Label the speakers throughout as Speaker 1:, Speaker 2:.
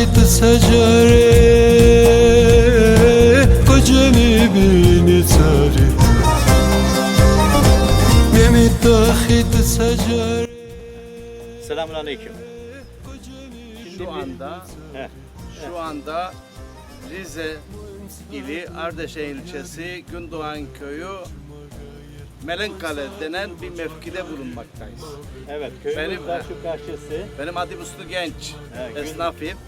Speaker 1: خیت سجاره کجا میبینی تاری میمی تا خیت سجاره
Speaker 2: Selamun Aleyküm.
Speaker 3: Şu anda
Speaker 2: Heh.
Speaker 3: şu anda Rize ili Ardeşen ilçesi Gündoğan köyü Melenkale denen bir mevkide bulunmaktayız.
Speaker 2: Evet, köyümüz
Speaker 3: Benim-
Speaker 2: de şu karşısı.
Speaker 3: Benim adım Uslu Genç,
Speaker 2: He, Gün-
Speaker 3: esnafıyım.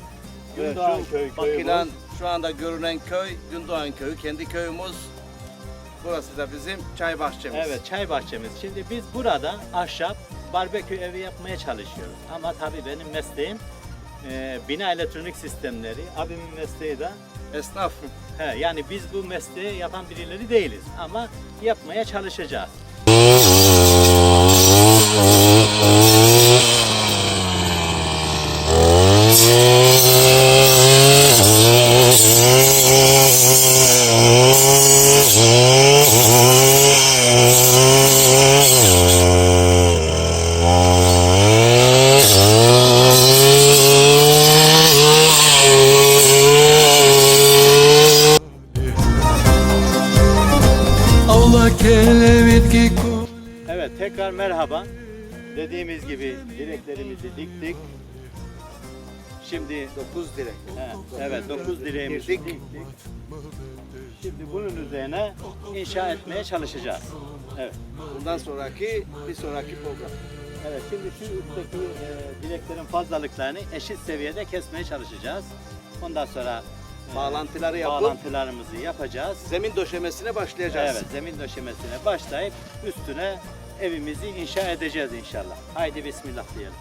Speaker 2: Gündoğan
Speaker 3: şu
Speaker 2: köy
Speaker 3: bakılan şu anda görünen köy Gündoğan köyü, kendi köyümüz. Burası da bizim çay bahçemiz.
Speaker 2: Evet, çay bahçemiz. Şimdi biz burada ahşap barbekü evi yapmaya çalışıyoruz. Ama tabii benim mesleğim e, bina elektronik sistemleri. Abimin mesleği de
Speaker 3: Esnaf.
Speaker 2: he, yani biz bu mesleği yapan birileri değiliz ama yapmaya çalışacağız. Şimdi
Speaker 3: 9 direk.
Speaker 2: He, evet 9 direğimizi
Speaker 3: Girdik.
Speaker 2: Şimdi bunun üzerine inşa etmeye çalışacağız. Evet.
Speaker 3: Bundan sonraki bir sonraki program.
Speaker 2: Evet şimdi şu üstteki e, direklerin fazlalıklarını eşit seviyede kesmeye çalışacağız. Ondan sonra e,
Speaker 3: Bağlantıları yapıp
Speaker 2: bağlantılarımızı yapacağız.
Speaker 3: zemin döşemesine başlayacağız.
Speaker 2: Evet zemin döşemesine başlayıp üstüne evimizi inşa edeceğiz inşallah. Haydi bismillah diyelim.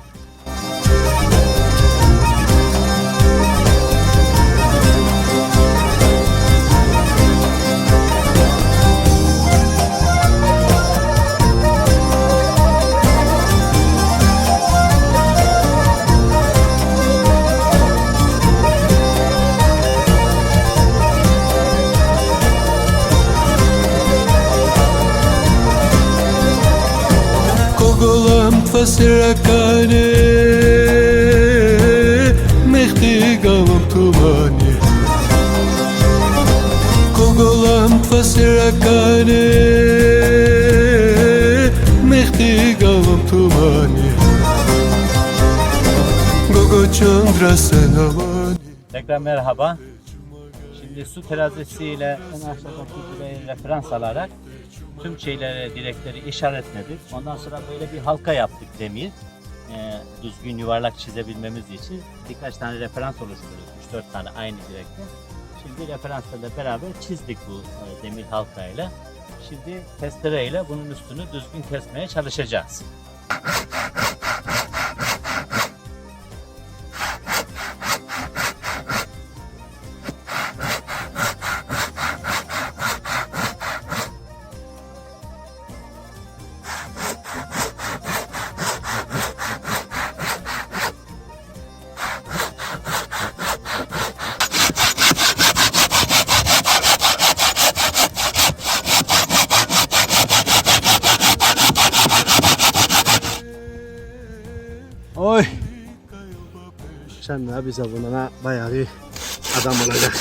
Speaker 1: کوگلم فسرکانه مختی گامم تومانی کوگلم فسرکانه مختی گامم تومانی گوگو چندرا سنوانی
Speaker 2: Tekrar merhaba. Şimdi su terazisiyle en aşağıdaki direği referans alarak tüm şeyleri, direkleri işaretledik. Ondan sonra böyle bir halka yaptık demir. Ee, düzgün yuvarlak çizebilmemiz için birkaç tane referans oluşturduk. 3-4 tane aynı direkte. Şimdi referanslarla beraber çizdik bu e, demir halkayla. Şimdi testereyle bunun üstünü düzgün kesmeye çalışacağız.
Speaker 4: De bize bunlara bayağı bir adam olacak.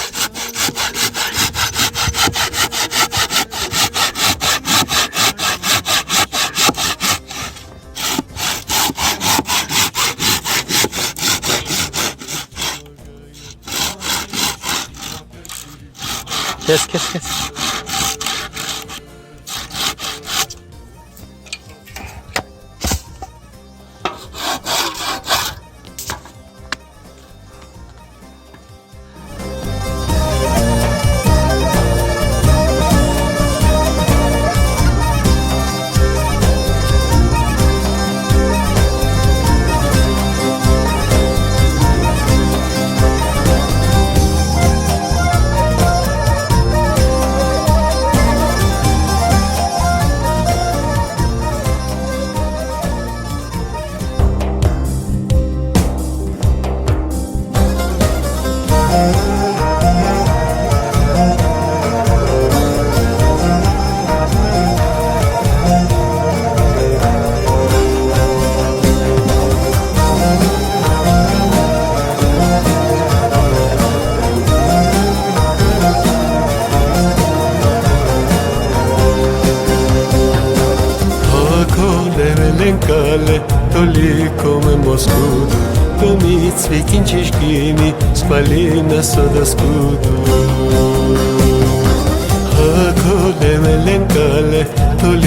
Speaker 4: Kes kes kes.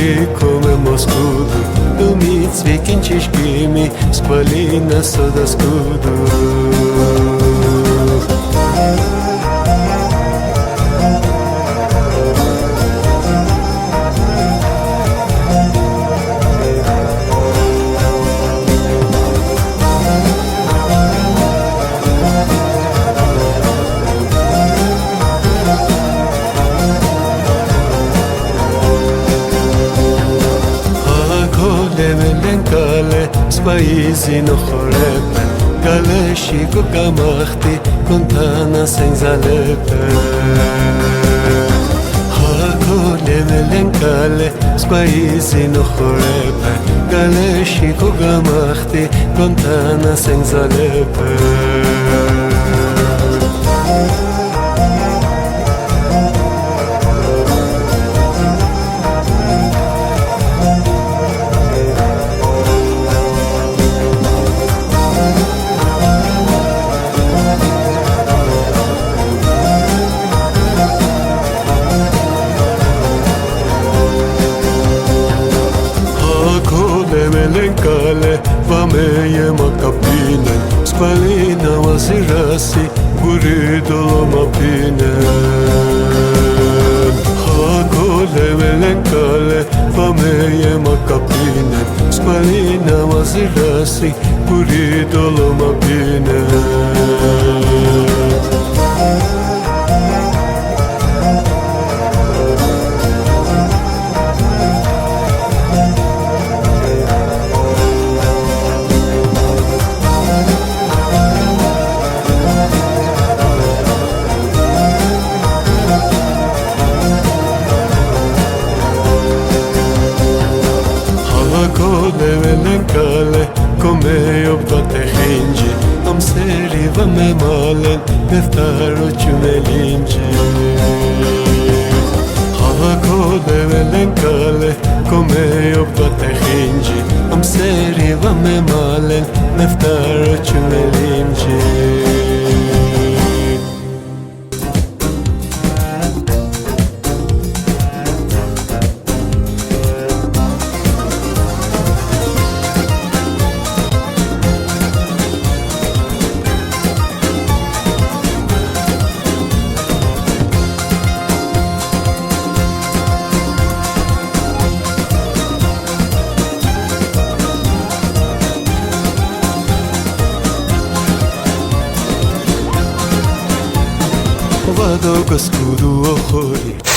Speaker 1: Toli come moscudo Tomiți vekin cișchimi Spalina soda scudo Spaizi no chorepen Gale shiko gamachti Kontana senzalepen Hakole melenkale Spaizi no chorepen Gale shiko gamachti Kontana senzalepen Hakole wazirasi Guri doloma pinen Hakole melenkale Vameje makapinen Spalina wazirasi Guri doloma pinen Hakole melenkale Come optate hingi Am seri va me malen Neftaro ciumelingi Hakole melenkale Come optate hingi Am dogo escudo ojori oh, oh, oh.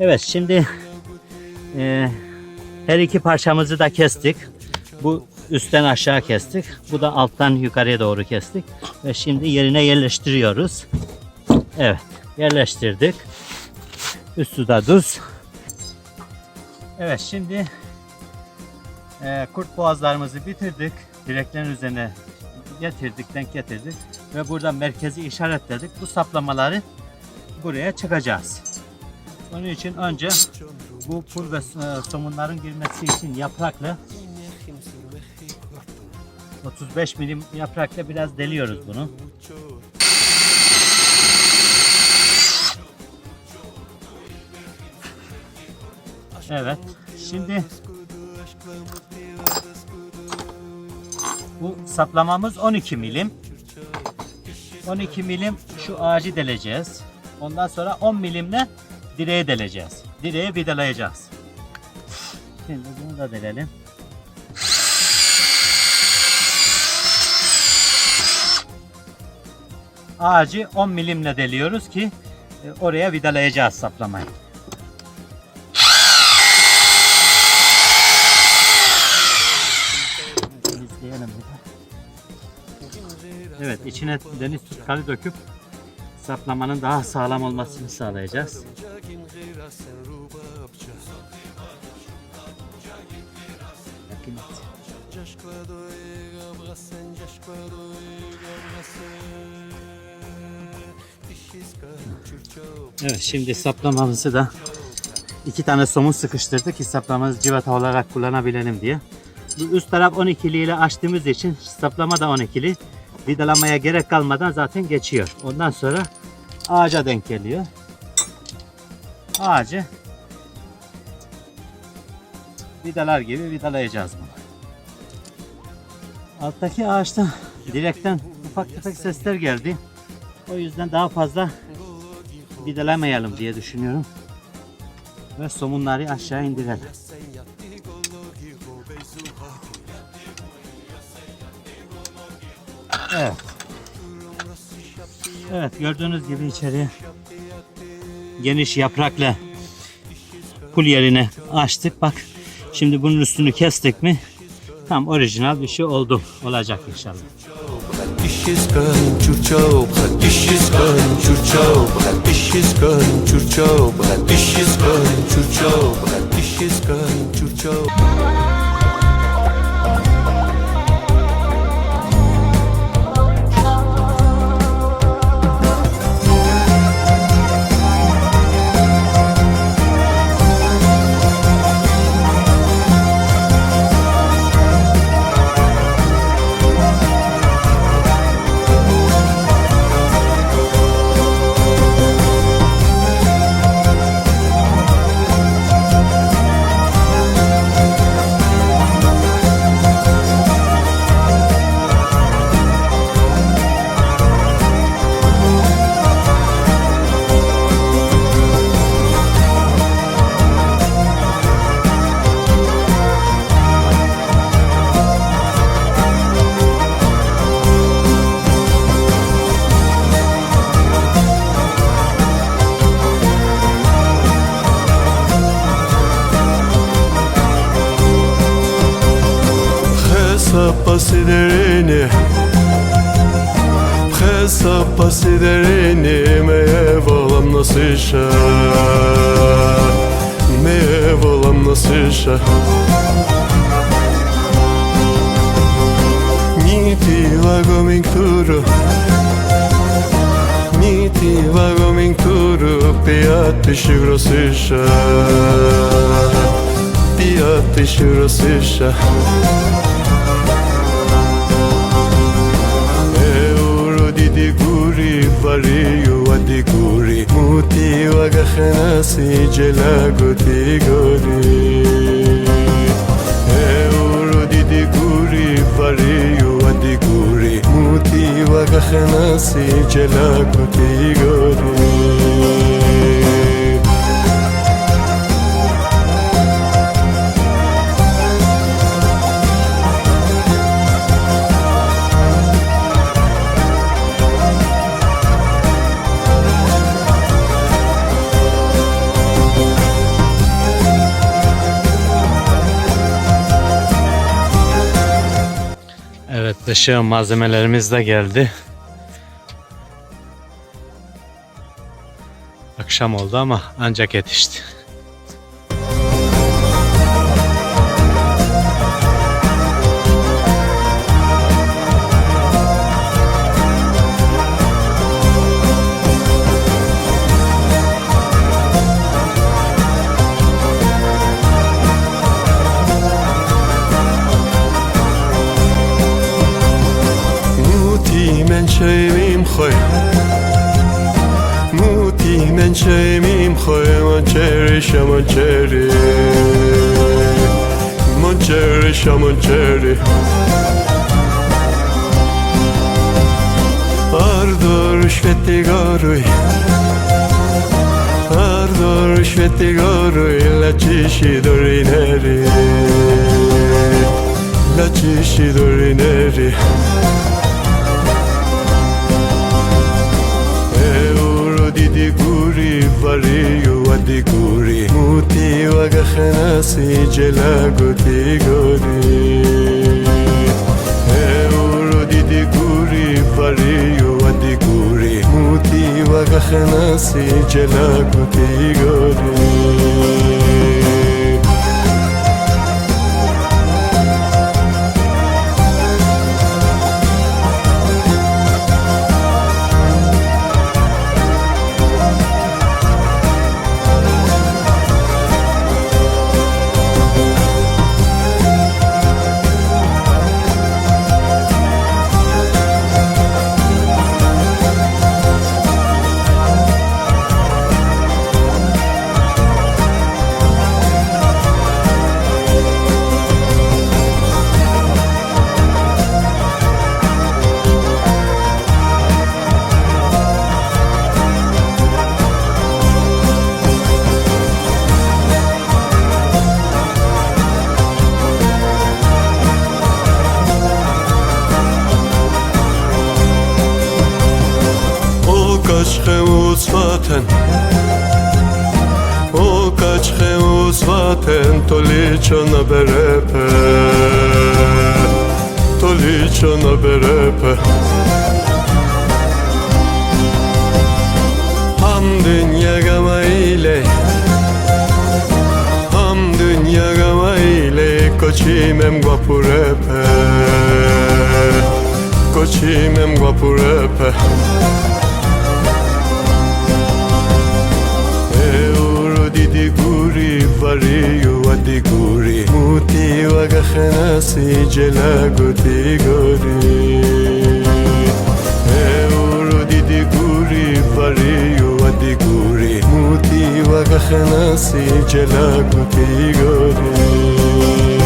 Speaker 2: Evet şimdi e, her iki parçamızı da kestik. Bu üstten aşağı kestik. Bu da alttan yukarıya doğru kestik. Ve şimdi yerine yerleştiriyoruz. Evet yerleştirdik. Üstü de düz. Evet şimdi e, kurt boğazlarımızı bitirdik. Direklerin üzerine getirdik, denk getirdik. Ve burada merkezi işaretledik. Bu saplamaları buraya çıkacağız. Onun için önce bu pul ve e, somunların girmesi için yaprakla 35 milim yaprakla biraz deliyoruz bunu. Evet. Şimdi bu saplamamız 12 milim. 12 milim şu ağacı deleceğiz. Ondan sonra 10 milimle direğe deleceğiz. Direğe vidalayacağız. Şimdi bunu da delelim. Ağacı 10 milimle deliyoruz ki e, oraya vidalayacağız saplamayı. Evet içine deniz tutkalı döküp saplamanın daha sağlam olmasını sağlayacağız. Evet şimdi saplamamızı da iki tane somun sıkıştırdık ki saplamamızı civata olarak kullanabilelim diye. Bu üst taraf 12'li ile açtığımız için saplama da 12'li. Vidalamaya gerek kalmadan zaten geçiyor. Ondan sonra ağaca denk geliyor. Ağacı vidalar gibi vidalayacağız bunu. Alttaki ağaçta direkten ufak tefek sesler geldi. O yüzden daha fazla vidalamayalım diye düşünüyorum. Ve somunları aşağı indirelim. Evet. Evet gördüğünüz gibi içeriye geniş yaprakla kul yerine açtık. Bak şimdi bunun üstünü kestik mi tam orijinal bir şey oldu. Olacak inşallah.
Speaker 1: Işiskan volam nasışa Meye volam nasışa Niti vago min turu Niti vago min turu Piat grosisha Piat grosisha Euro di di guri vario τη κούρη μου τη αγαχανάση και λάγκο τη γονή Εύρω τη τη κούρη βαρύ
Speaker 2: αντικούρη Dışı malzemelerimiz de geldi. Akşam oldu ama ancak yetişti.
Speaker 1: من چه میم خوی ما چری شما چری ما چری شما چری هر دارش فتگاروی هر دارش فتگاروی لچیشی
Speaker 5: داری نری لچیشی داری نری وریوادی گوری موتی وگا خناسی جلا گوتی گوری ورودی گوری وریوادی گوری موتی وگا خناسی جلا گوتی گوری კოჩიმე მგვაფურეფე. კოჩიმე მგვაფურეფე. ეურო დიდი გური ვარიო ადი გური. მუტი ვაგახნასი ჯელა გოდი გორი. ეურო დიდი გური ვარიო ადი გური. მუტი ვაგახნასი ჯელა გოდი გორი.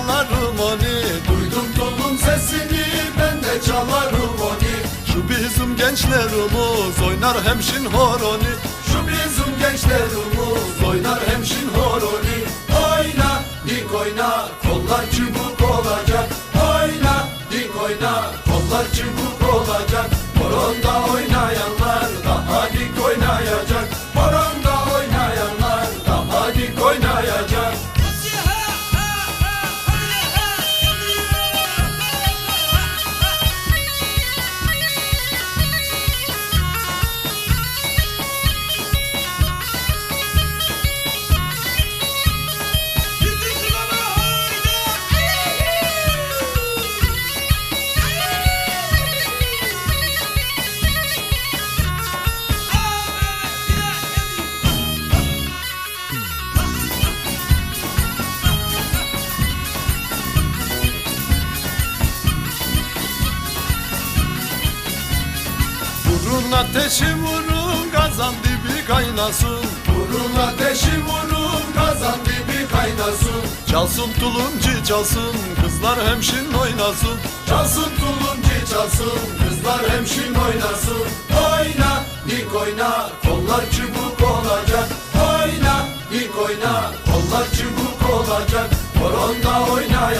Speaker 5: Çalarım onu. Duydum tulum sesini ben de çalarım onu. Şu bizim gençlerimiz oynar hemşin horoni Şu bizim gençlerimiz ateşi vurun kazan dibi kaynasın. Vurun ateşi vurun kazan dibi kaynasın. Çalsın tulumcu çalsın kızlar hemşin oynasın. Çalsın tulumcu çalsın kızlar hemşin oynasın. Oyna dik oyna kollar çubuk olacak. Oyna dik oyna kollar çubuk olacak. Horonda oyna